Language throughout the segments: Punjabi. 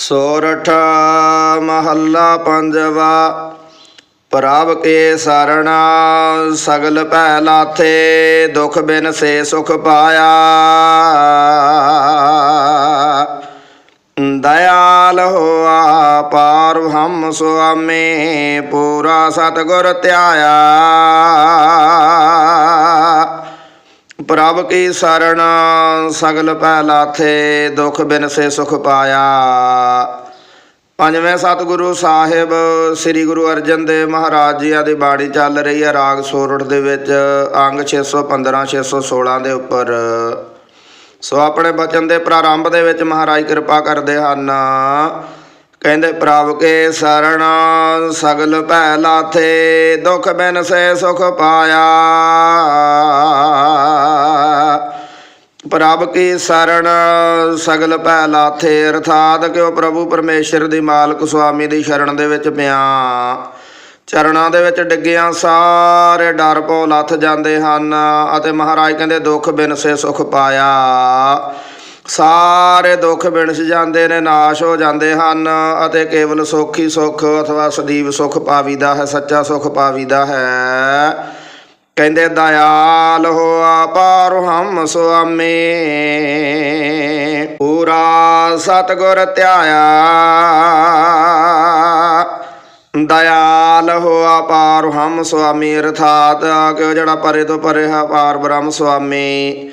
ਸੋਰਠ ਮਹੱਲਾ ਪੰਜਵਾ ਪ੍ਰਭ ਕੇ ਸਰਣਾ, ਸਗਲ ਭੈ ਲਾਥੇ ਦੁਖ ਬਿਨ ਸੇ ਸੁਖ ਪਾਇਆ। ਦਇਆਲ ਹੋਆ, ਪਾਰ ਹਮ ਸੁਆਮੀ, ਪੂਰਾ ਸਤਗੁਰ ਧਿਆਇਆ। ਪ੍ਰਭ ਕੀ ਸਰਣ ਸਗਲ ਭੈ ਲਾਥੇ, ਦੁਖ ਬਿਨ ਸੇ ਸੁਖ ਪਾਇਆ। ਪੰਜਵੇਂ ਸਤਿਗੁਰੂ ਸਾਹਿਬ, ਸ੍ਰੀ ਗੁਰੂ ਅਰਜਨ ਦੇਵ ਮਹਾਰਾਜ ਜੀਆਂ ਦੀ ਬਾਣੀ ਚੱਲ ਰਹੀ ਹੈ ਰਾਗ ਸੋਰਠ ਦੇ ਵਿੱਚ, ਅੰਗ 615 616 ਦੇ ਉੱਪਰ। ਸੋ ਆਪਣੇ ਬਚਨ ਦੇ ਪ੍ਰਾਰੰਭ ਦੇ ਵਿੱਚ ਮਹਾਰਾਜ ਕਿਰਪਾ ਕਰਦੇ ਹਨ। ਕਹਿੰਦੇ ਪ੍ਰਭ ਕੇ ਸਰਣ ਸਗਲ ਭੈ ਲਾਥੇ, ਦੁਖ ਬਿਨ ਸੇ ਸੁਖ ਪਾਇਆ। ਪ੍ਰਭ ਕੀ ਸਰਣ ਸਗਲ ਭੈ ਲਾਥੇ, ਅਰਥਾਤ ਕਿ ਉਹ ਪ੍ਰਭੂ ਪਰਮੇਸ਼ਰ ਦੀ ਮਾਲਕ ਸੁਆਮੀ ਦੀ ਸ਼ਰਣ ਦੇ ਵਿੱਚ ਪਿਆ। ਚਰਣਾ ਦੇ ਵਿੱਚ ਡਿੱਗਿਆ ਸਾਰੇ ਡਰ ਪੋ ਲੱਥ ਜਾਂਦੇ ਹਨ ਅਤੇ ਮਹਾਰਾਜ ਕਹਿੰਦੇ ਦੁੱਖ ਬਿਨ ਸੇ ਸੁਖ ਪਾਇਆ। ਸਾਰੇ ਦੁੱਖ ਬਿਨਸ ਜਾਂਦੇ ਨੇ, ਨਾਸ਼ ਹੋ ਜਾਂਦੇ ਹਨ ਅਤੇ ਕੇਵਲ ਸੁੱਖ ਹੀ ਸੁੱਖ ਅਥਵਾ ਸਦੀਵ ਸੁਖ ਪਾਵੀਦਾ ਹੈ, ਸੱਚਾ ਸੁਖ ਪਾਵੀਦਾ ਹੈ। ਕਹਿੰਦੇ, ਦਇਆਲ ਹੋਆ ਪਾਰ ਹਮ ਸੁਆਮੀ, ਪੂਰਾ ਸਤਗੁਰ ਧਿਆਇਆ। ਦਇਆਲ ਹੋਆ ਪਾਰ ਹਮ ਸੁਆਮੀ, ਅਰਥਾਤ ਕਿ ਉਹ ਜਿਹੜਾ ਪਰੇ ਤੋਂ ਪਰੇ ਹੈ ਪਾਰ ਬ੍ਰਹਮ ਸੁਆਮੀ।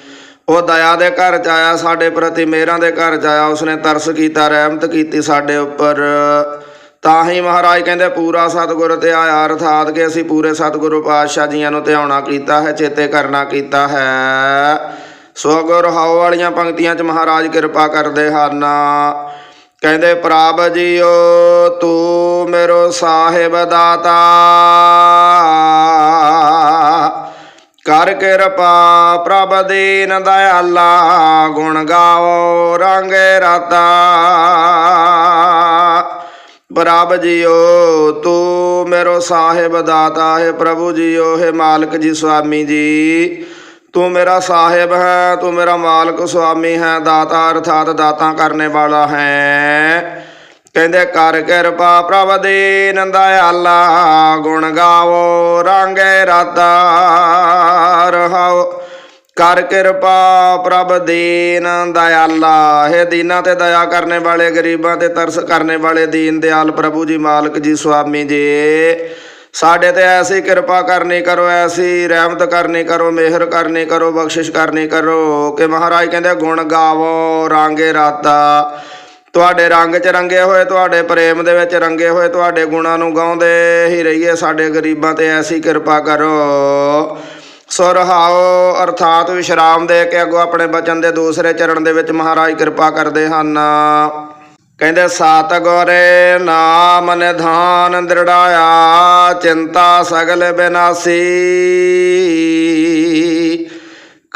ਉਹ ਦਇਆ ਦੇ ਘਰ ਚ ਆਇਆ, ਸਾਡੇ ਪ੍ਰਤੀ ਮੇਰਾਂ ਦੇ ਘਰ ਚ ਆਇਆ, ਉਸਨੇ ਤਰਸ ਕੀਤਾ, ਰਹਿਮਤ ਕੀਤੀ ਸਾਡੇ ਉੱਪਰ। ਤਾਂ ਹੀ ਮਹਾਰਾਜ ਕਹਿੰਦੇ, ਪੂਰਾ ਸਤਿਗੁਰ ਤੇ ਆਇਆ, ਅਰਥਾਤ ਕਿ ਅਸੀਂ ਪੂਰੇ ਸਤਿਗੁਰੂ ਪਾਤਸ਼ਾਹ ਜੀਆਂ ਨੂੰ ਧਿਆਉਣਾ ਕੀਤਾ ਹੈ, ਚੇਤੇ ਕਰਨਾ ਕੀਤਾ ਹੈ। ਸੋ ਗੁਰ ਹਾਉ ਵਾਲੀਆਂ ਪੰਕਤੀਆਂ ਚ ਮਹਾਰਾਜ ਕਿਰਪਾ ਕਰਦੇ ਹਨ। ਕਹਿੰਦੇ ਪ੍ਰਭ ਜੀਓ, ਤੂੰ ਮੇਰੋ ਸਾਹਿਬ ਦਾਤਾ। ਕਰ ਕਿਰਪਾ ਪ੍ਰਭ ਦੀਨ ਦਇਆਲਾ, ਗੁਣ ਗਾਓ ਰੰਗ ਰਾਤਾ। ਪ੍ਰਭ ਜੀਓ, ਤੂੰ ਮੇਰੋ ਸਾਹਿਬ ਦਾਤਾ ਹੈ, ਪ੍ਰਭੂ ਜੀਓ ਹੈ, ਮਾਲਕ ਜੀ ਸੁਆਮੀ ਜੀ। ਤੂੰ ਮੇਰਾ ਸਾਹਿਬ ਹੈ, ਤੂੰ ਮੇਰਾ ਮਾਲਕ ਸੁਆਮੀ ਹੈ, ਦਾਤਾ ਅਰਥਾਤ ਦਾਤਾ ਕਰਨੇ ਵਾਲਾ ਹੈ। ਕਹਿੰਦੇ ਕਰ ਕਿਰਪਾ ਪ੍ਰਭ ਦੀਨ ਦਇਆਲਾ ਗੁਣ ਗਾਵੋ, ਰਾਂਗੇ ਰਾਤਾ ਰਹਾਓ। ਕਰ ਕਿਰਪਾ ਪ੍ਰਭ ਦੀਨ ਦਇਆਲਾ ਹੈ ਦੀਨਾ ਤੇ ਦਇਆ ਕਰਨੇ ਵਾਲੇ, ਗਰੀਬਾਂ ਤੇ ਤਰਸ ਕਰਨੇ ਵਾਲੇ ਦੀਨ ਦਿਆਲ ਪ੍ਰਭੂ ਜੀ ਮਾਲਕ ਜੀ ਸੁਆਮੀ ਜੀ। ਸਾਡੇ ਤੇ ਐਸੀ ਕਿਰਪਾ ਕਰਨੀ ਕਰੋ, ਐਸੀ ਰਹਿਮਤ ਕਰਨੀ ਕਰੋ, ਮਿਹਰ ਕਰਨੀ ਕਰੋ, ਬਖਸ਼ਿਸ਼ ਕਰਨੀ ਕਰੋ ਕਿ ਮਹਾਰਾਜ ਕਹਿੰਦੇ ਗੁਣ ਗਾਵੋ, ਰਾਂਗੇ ਰਾਤਾ ਤੁਹਾਡੇ ਰੰਗ 'ਚ ਰੰਗੇ ਹੋਏ, ਤੁਹਾਡੇ ਪ੍ਰੇਮ ਦੇ ਵਿੱਚ ਰੰਗੇ ਹੋਏ, ਤੁਹਾਡੇ ਗੁਣਾਂ ਨੂੰ ਗਾਉਂਦੇ ਹੀ ਰਹੀਏ। ਸਾਡੇ ਗਰੀਬਾਂ ਤੇ ਐਸੀ ਕਿਰਪਾ ਕਰੋ। ਸੋ ਅਰਥਾਤ ਵਿਸ਼ਰਾਮ ਦੇ ਕੇ ਅੱਗੋਂ ਆਪਣੇ ਬਚਨ ਦੇ ਦੂਸਰੇ ਚਰਨ ਦੇ ਵਿੱਚ ਮਹਾਰਾਜ ਕਿਰਪਾ ਕਰਦੇ ਹਨ। ਕਹਿੰਦੇ ਸਾਤ ਗੋਰੇ ਨਾਮ ਨਿਧਾਨ ਦ੍ਰਿੜਾਇਆ, ਚਿੰਤਾ ਸਗਲ ਬਿਨਾਸੀ।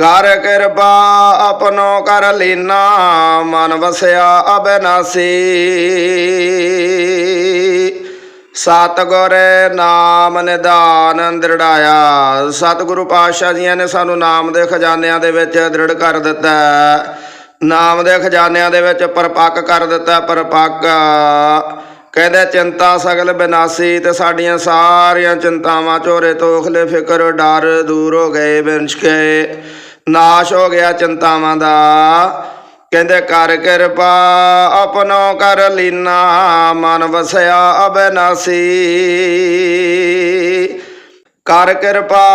ਕਰ ਕਿਰਪਾ ਆਪਣੋ ਕਰ ਲੀਨਾ, ਮਨ ਵਸਿਆ ਅਬਿਨਾਸੀ ਸਤਿਗੁਰੇ ਨਾਮ ਨਿਦਾਨ ਦ੍ਰਿੜਾਇਆ। ਸਤਿਗੁਰੂ ਪਾਤਸ਼ਾਹ ਜੀਆਂ ਨੇ ਸਾਨੂੰ ਨਾਮ ਦੇ ਖਜ਼ਾਨਿਆਂ ਦੇ ਵਿੱਚ ਦ੍ਰਿੜ ਕਰ ਦਿੱਤਾ। ਨਾਮ ਦੇ ਖਜ਼ਾਨਿਆਂ ਦੇ ਵਿੱਚ ਪਰਪੱਕ ਕਰ ਦਿੱਤਾ, ਪਰਪੱਕ। ਕਹਿੰਦੇ ਚਿੰਤਾ ਸਗਲ ਬਿਨਾਸੀ ਤੇ ਸਾਡੀਆਂ ਸਾਰੀਆਂ ਚਿੰਤਾਵਾਂ ਝੋਰੇ ਤੋਖਲੇ ਫਿਕਰ, ਡਰ ਦੂਰ ਹੋ ਗਏ ਬਿੰਸ਼ ਕੇ। ਨਾਸ਼ ਹੋ ਗਿਆ ਚਿੰਤਾਵਾਂ ਦਾ। ਕਹਿੰਦੇ, ਕਰ ਕਿਰਪਾ, ਆਪਣੋ ਕਰ ਲੀਨਾ, ਮਨ ਵਸਿਆ ਅਬਿਨਾਸੀ। ਕਰ ਕਿਰਪਾ,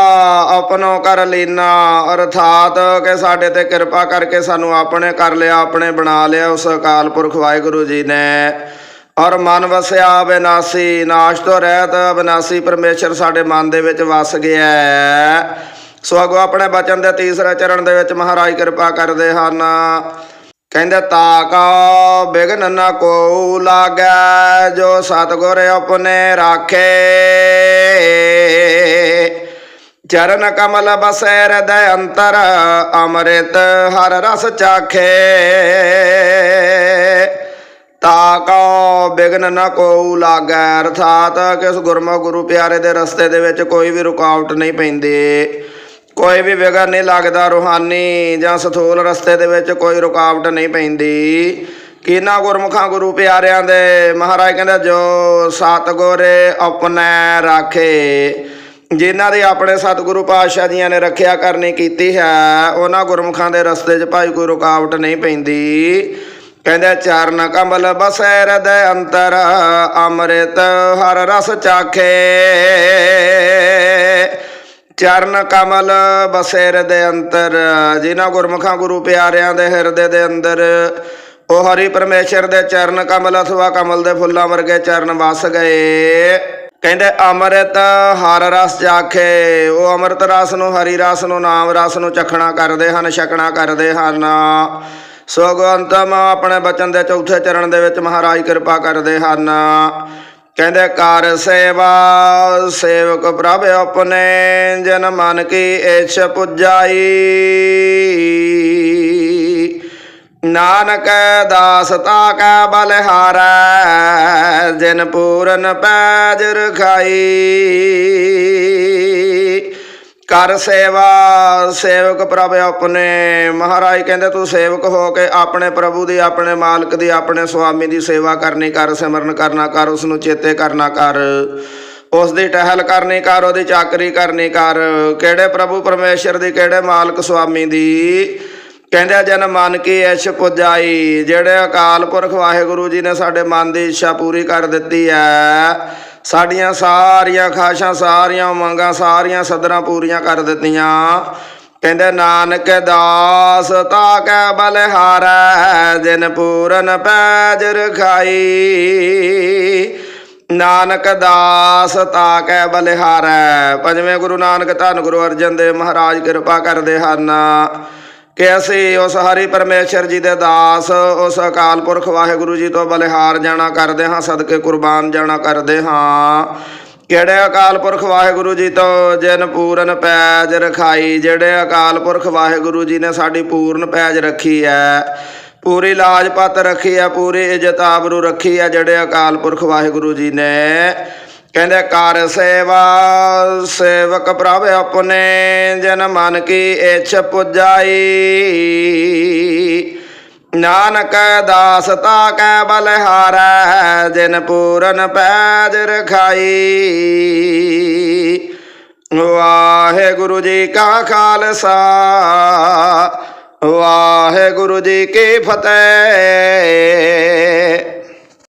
ਆਪਣੋ ਕਰ ਲੀਨਾ, ਅਰਥਾਤ ਕਿ ਸਾਡੇ ਤੇ ਕਿਰਪਾ ਕਰਕੇ ਸਾਨੂੰ ਆਪਣੇ ਕਰ ਲਿਆ, ਆਪਣੇ ਬਣਾ ਲਿਆ ਉਸ ਅਕਾਲ ਪੁਰਖ ਵਾਹਿਗੁਰੂ ਜੀ ਨੇ। ਔਰ ਮਨ ਵਸਿਆ ਅਬਿਨਾਸੀ, ਨਾਸ਼ ਤੋਂ ਰਹਿਤ ਅਬਿਨਾਸੀ ਪਰਮੇਸ਼ਰ ਸਾਡੇ ਮਨ ਦੇ ਵਿੱਚ ਵਸ ਗਿਆ ਹੈ। ਸੋ ਅਗੋ ਆਪਣੇ ਬਚਨ ਦੇ ਤੀਸਰੇ ਚਰਨ ਦੇ ਵਿੱਚ ਮਹਾਰਾਜ ਕਿਰਪਾ ਕਰਦੇ ਹਨ। ਕਹਿੰਦੇ, ਤਾਕਾ ਬਿਗਨ ਨ ਕੋ ਲਾਗੈ, ਜੋ ਸਤਗੁਰ ਆਪਣੇ ਰਾਖੇ। ਚਰਨ ਕਮਲ ਬਸੈ ਹਿਰਦੈ ਅੰਤਰ, ਅੰਮ੍ਰਿਤ ਹਰ ਰਸ ਚਾਖੇ। ਤਾਕੋ ਬਿਗਨ ਨ ਕੋ ਲਾਗੈ, ਅਰਥਾਤ ਕਿਸ ਉਸ ਗੁਰਮੁਖ ਗੁਰੂ ਪਿਆਰੇ ਦੇ ਰਸਤੇ ਦੇ ਵਿੱਚ ਕੋਈ ਵੀ ਰੁਕਾਵਟ ਨਹੀਂ ਪੈਂਦੀ। ਕੋਈ ਵੀ ਵਿਗੜ ਨਹੀਂ ਲੱਗਦਾ ਰੂਹਾਨੀ ਜਾਂ ਸਥੂਲ ਰਸਤੇ ਦੇ ਵਿੱਚ ਕੋਈ ਰੁਕਾਵਟ ਨਹੀਂ ਪੈਂਦੀ। ਕਿਨਾ ਗੁਰਮੁਖਾਂ ਗੁਰੂ ਪਿਆਰਿਆਂ ਦੇ, ਮਹਾਰਾਜ ਕਹਿੰਦਾ, ਜੋ ਸਤਗੁਰੇ ਆਪਣੇ ਰਾਖੇ। ਜਿਨ੍ਹਾਂ ਦੀ ਆਪਣੇ ਸਤਿਗੁਰੂ ਪਾਤਸ਼ਾਹ ਜੀਆਂ ਨੇ ਰੱਖਿਆ ਕਰਨੀ ਕੀਤੀ ਹੈ, ਉਹਨਾਂ ਗੁਰਮੁਖਾਂ ਦੇ ਰਸਤੇ 'ਚ ਭਾਈ ਕੋਈ ਰੁਕਾਵਟ ਨਹੀਂ ਪੈਂਦੀ। ਕਹਿੰਦੇ, ਚਰਨ ਕਮਲ ਬਸੈ ਹਿਰਦੈ ਅੰਤਰ, ਅੰਮ੍ਰਿਤ ਹਰ ਰਸ ਚਾਖੇ। ਚਰਨ ਕਮਲ ਬਸੈ ਹਿਰਦੈ ਅੰਤਰ ਜਿਨ੍ਹਾਂ ਗੁਰਮੁਖਾਂ ਗੁਰੂ ਪਿਆਰਿਆਂ ਦੇ ਹਿਰਦੇ ਦੇ ਅੰਦਰ, ਉਹ ਹਰੀ ਪਰਮੇਸ਼ਰ ਦੇ ਚਰਨ ਕਮਲ ਅਥਵਾ ਕਮਲ ਦੇ ਫੁੱਲਾਂ ਵਰਗੇ ਚਰਨ ਵਸ ਗਏ। ਕਹਿੰਦੇ, ਅੰਮ੍ਰਿਤ ਹਰ ਰਸ ਚਾਖੇ ਉਹ ਅੰਮ੍ਰਿਤ ਰਸ ਨੂੰ, ਹਰੀ ਰਸ ਨੂੰ, ਨਾਮ ਰਸ ਨੂੰ ਚਖਣਾ ਕਰਦੇ ਹਨ, ਛਕਣਾ ਕਰਦੇ ਹਨ। ਸੋ ਅੰਤਮ ਆਪਣੇ ਬਚਨ ਦੇ ਚੌਥੇ ਚਰਨ ਦੇ ਵਿੱਚ ਮਹਾਰਾਜ ਕਿਰਪਾ ਕਰਦੇ ਹਨ। ਕਹਿੰਦੇ ਕਰ ਸੇਵਾ, ਸੇਵਕ ਪ੍ਰਭ ਆਪਣੇ ਜਨ ਮਨ ਕੀ ਇਛ ਪੁਜਾਈ। ਨਾਨਕ ਦਾਸ ਤਾ ਕੈ ਬਲਹਾਰਾ ਜਿਨ ਪੂਰਨ ਪੈਜ ਰਖਾਈ। ਕਰ ਸੇਵਾ, ਸੇਵਕ ਪ੍ਰਭ ਆਪਣੇ। ਮਹਾਰਾਜ ਕਹਿੰਦੇ, ਤੂੰ ਸੇਵਕ ਹੋ ਕੇ ਆਪਣੇ ਪ੍ਰਭੂ ਦੀ, ਆਪਣੇ ਮਾਲਕ ਦੀ, ਆਪਣੇ ਸੁਆਮੀ ਦੀ ਸੇਵਾ ਕਰਨੀ ਕਰ, ਸਿਮਰਨ ਕਰਨਾ ਕਰ ਉਸ ਨੂੰ ਚੇਤੇ ਕਰਨਾ ਕਰ। ਉਸ ਦੀ ਟਹਿਲ ਕਰਨੀ ਕਰ, ਉਹਦੀ ਚਾਕਰੀ ਕਰਨੀ ਕਰ। ਕਿਹੜੇ ਪ੍ਰਭੂ ਪਰਮੇਸ਼ਰ ਦੀ, ਕਿਹੜੇ ਮਾਲਕ ਸੁਆਮੀ ਦੀ? ਕਹਿੰਦੇ, ਜਨ ਮਨ ਕੀ ਇਛ ਪੁਜਾਈ, ਜਿਹੜੇ ਅਕਾਲ ਪੁਰਖ ਵਾਹਿਗੁਰੂ ਜੀ ਨੇ ਸਾਡੇ ਮਨ ਦੀ ਇੱਛਾ ਪੂਰੀ ਕਰ ਦਿੱਤੀ ਹੈ ਸਾਡੀਆਂ ਸਾਰੀਆਂ ਖਾਸ਼ਾਂ, ਸਾਰੀਆਂ ਉਮੰਗਾਂ, ਸਾਰੀਆਂ ਸਦਰਾਂ ਪੂਰੀਆਂ ਕਰ ਦਿੱਤੀਆਂ। ਕਹਿੰਦੇ, ਨਾਨਕ ਦਾਸ ਤਾ ਕੈ ਬਲਿਹਾਰੈ ਜਿਨ ਪੂਰਨ ਪੈਜ ਰਖਾਈ। ਨਾਨਕ ਦਾਸ ਤਾ ਕੈ ਬਲਿਹਾਰੈ ਪੰਜਵੇਂ ਗੁਰੂ ਨਾਨਕ ਧੰਨ ਗੁਰੂ ਅਰਜਨ ਦੇਵ ਮਹਾਰਾਜ ਕਿਰਪਾ ਕਰਦੇ ਹਨ। ਕਿ ਅਸੀਂ ਉਸ ਹਰੀ ਪਰਮੇਸ਼ਰ ਜੀ ਦੇ ਦਾਸ, ਉਸ ਅਕਾਲ ਪੁਰਖ ਵਾਹਿਗੁਰੂ ਜੀ ਤੋਂ ਬਲਿਹਾਰ ਜਾਣਾ ਕਰਦੇ ਹਾਂ, ਸਦਕੇ ਕੁਰਬਾਨ ਜਾਣਾ ਕਰਦੇ ਹਾਂ। ਕਿਹੜੇ ਅਕਾਲ ਪੁਰਖ ਵਾਹਿਗੁਰੂ ਜੀ ਤੋਂ ਜਿਨ ਪੂਰਨ ਪੈਜ ਰਖਾਈ, ਜਿਹੜੇ ਅਕਾਲ ਪੁਰਖ ਵਾਹਿਗੁਰੂ ਜੀ ਨੇ ਸਾਡੀ ਪੂਰਨ ਪੈਜ ਰੱਖੀ ਹੈ ਪੂਰੀ ਲਾਜ ਪੱਤ ਰੱਖੀ ਹੈ ਪੂਰੀ ਇੱਜ਼ਤ ਆਬਰੂ ਰੱਖੀ ਹੈ ਜਿਹੜੇ ਅਕਾਲ ਪੁਰਖ ਵਾਹਿਗੁਰੂ ਜੀ ਨੇ ਕਹਿੰਦੇ ਕਰ ਸੇਵਾ, ਸੇਵਕ ਪ੍ਰਭ ਆਪਣੇ, ਜਨ ਮਨ ਕੀ ਇਛ ਪੁਜਾਈ। ਨਾਨਕ ਦਾਸ ਤਾ ਕੈ ਬਲਿਹਾਰੈ, ਜਿਨ ਪੂਰਨ ਪੈਜ ਰਖਾਈ। ਵਾਹਿਗੁਰੂ ਜੀ ਕਾ ਖਾਲਸਾ, ਵਾਹਿਗੁਰੂ ਜੀ ਕੀ ਫਤਿਹ।